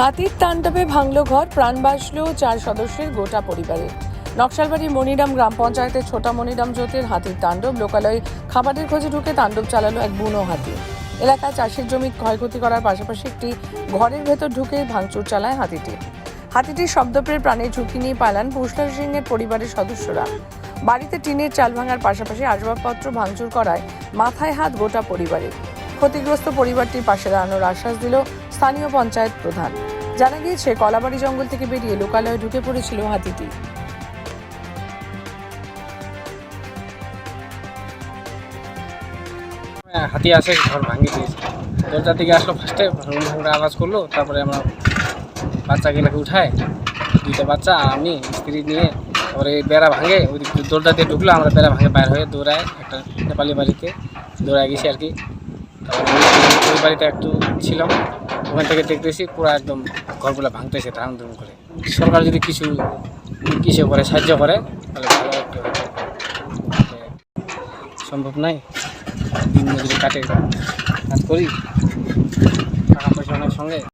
হাতির তাণ্ডবে ভাঙল ঘর, প্রাণ বাঁচল চার সদস্যের গোটা পরিবারের নকশালবাড়ির মনিরাম গ্রাম পঞ্চায়েতের ছোটা মনিরাম জ্যোতির হাতির তাণ্ডব লোকালয়ে খাবারের খোঁজে ঢুকে তাণ্ডব চালালো এক বুনো হাতি। এলাকায় চাষের জমি ক্ষয়ক্ষতি করার পাশাপাশি একটি ঘরের ভেতর ঢুকে ভাঙচুর চালায় হাতিটি। হাতিটির শব্দপ্রের প্রাণে ঝুঁকি নিয়ে পালান পুষ্কর সিংয়ের পরিবারের সদস্যরা। বাড়িতে টিনের চাল ভাঙার পাশাপাশি আসবাবপত্র ভাঙচুর করায় মাথায় হাত গোটা পরিবারের ক্ষতিগ্রস্ত পরিবারটির পাশে দাঁড়ানোর আশ্বাস দিল স্থানীয় পঞ্চায়েত প্রধান। জানা গিয়েছে কলাবাড়ি জঙ্গল থেকে বেরিয়ে লোকালয়ে ঢুকে পড়েছিল হাতিটি। হ্যাঁ, হাতি আসে ঘর ভাঙিয়ে দিয়েছে। দরজা থেকে আসলো ফার্স্টে রুম ভাঙার আওয়াজ করল তারপরে আমরা বাচ্চাগুলোকে উঠায়। দুইটা বাচ্চা আমি স্ত্রী নিয়ে তারপরে বেড়া ভাঙে ওই দরজা দিয়ে ঢুকলো আমরা বেড়া ভাঙে বাইর হয়ে দৌড়ায় একটা নেপালি বাড়িতে দৌড়ায় গেছি আর কি। তারপরে ওই বাড়িতে একটু ছিলাম। ওখান থেকে দেখতেছি পুরো একদম ঘরগুলো ভাঙতেছে ধারণ ধরুন করে। সরকার যদি কিছু কিছু করে, সাহায্য করে, তাহলে ভালো একটু সম্ভব নাই। দিন মজুরি কাটে কাজ করি। টাকা পয়সা অনেক সঙ্গে।